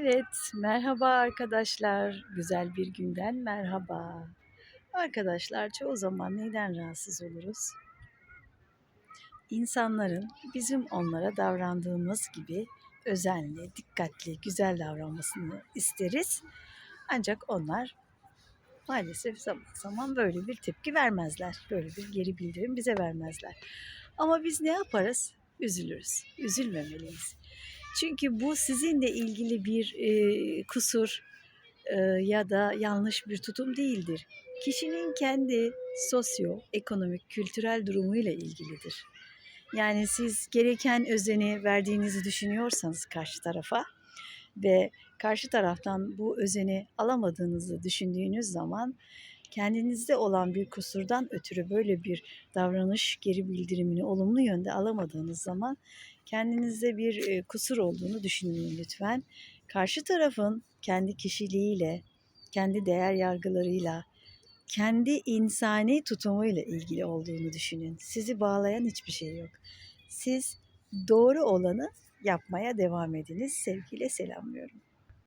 Evet, merhaba arkadaşlar. Güzel bir günden merhaba. Arkadaşlar çoğu zaman neyden rahatsız oluruz? İnsanların bizim onlara davrandığımız gibi özenli, dikkatli, güzel davranmasını isteriz. Ancak onlar maalesef zaman zaman böyle bir tepki vermezler. Böyle bir geri bildirim bize vermezler. Ama biz ne yaparız? Üzülürüz. Üzülmemeliyiz. Çünkü bu sizinle ilgili bir e, kusur e, ya da yanlış bir tutum değildir. Kişinin kendi sosyo, ekonomik, kültürel durumuyla ilgilidir. Yani siz gereken özeni verdiğinizi düşünüyorsanız karşı tarafa ve karşı taraftan bu özeni alamadığınızı düşündüğünüz zaman kendinizde olan bir kusurdan ötürü böyle bir davranış geri bildirimini olumlu yönde alamadığınız zaman kendinizde bir e, kusur olduğunu düşünmeyin lütfen. Karşı tarafın kendi kişiliğiyle, kendi değer yargılarıyla, kendi insani tutumuyla ilgili olduğunu düşünün. Sizi bağlayan hiçbir şey yok. Siz doğru olanı yapmaya devam ediniz. Sevgiyle selamlıyorum.